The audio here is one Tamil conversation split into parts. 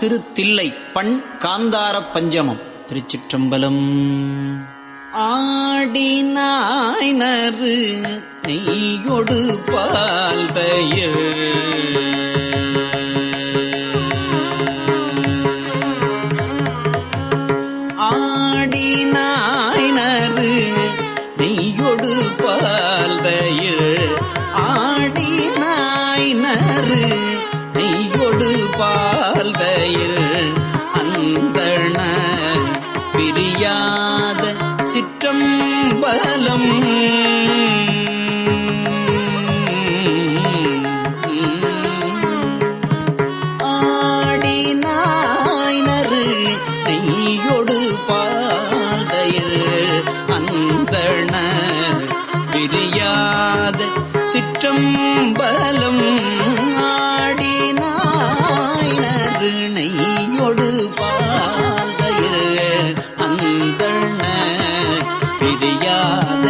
திருத்தில்லை பண் காந்தார பஞ்சமம். திருச்சிற்றம்பலம். ஆடினாய்னரு நெய்யொடு பால் தயிர். ஆடினாய்னரு நெய்யொடு பால் தயிர். ஆடினாய்னரு நெய்யொடு பால் தயிர் அந்தண பிரியாத சிற்றம்பலம். ஆடினாய்னரு நெய்யொடு பாதையில் அந்தண பிரியாத சிற்றம்பலம். பிரியாத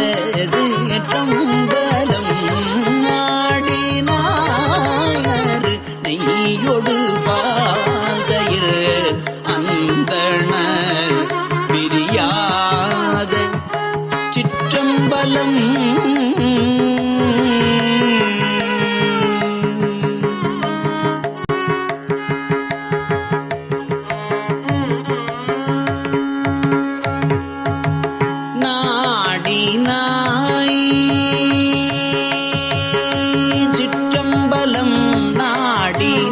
சிற்றம்பலம் ஆடினாய்னரு நெய்யொடு பாதையில் அந்தண பிரியாத. சிற்றம்பலம் நாய் சிற்றம்பலம் நாடினாயிடமான்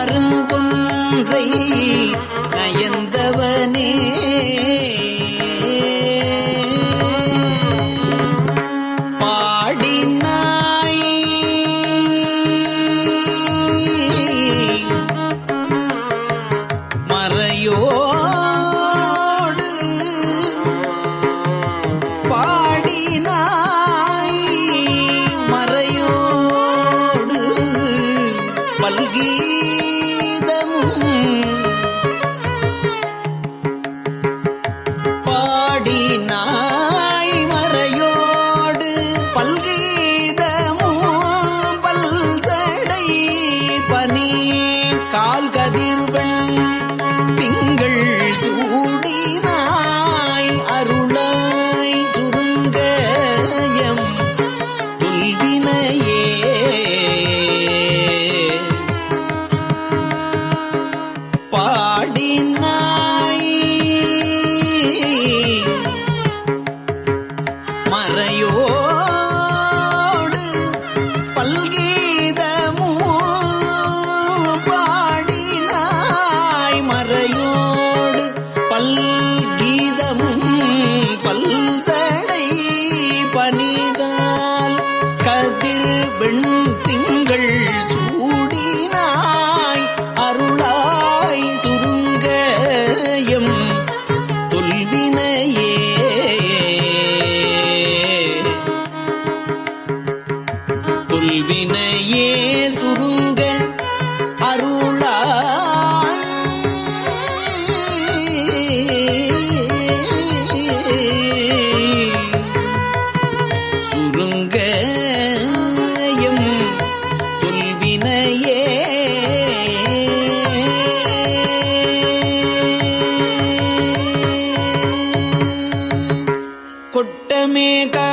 அருங்கொன்றை நயந்தவனே. பல்கீதமும் பாடினாய் மறையோடு பல்கீதமும் பல்சடை பனி கால் கதிர்வன் திங்கள் சூடினாய் அருளாய் சுருங்கயம் துல்வினையே பெண் திங்கள் சூடினாய் அருளாய் சுருங்க எம் தொல்வினையே. தொல்வினையே சுருங்க करने का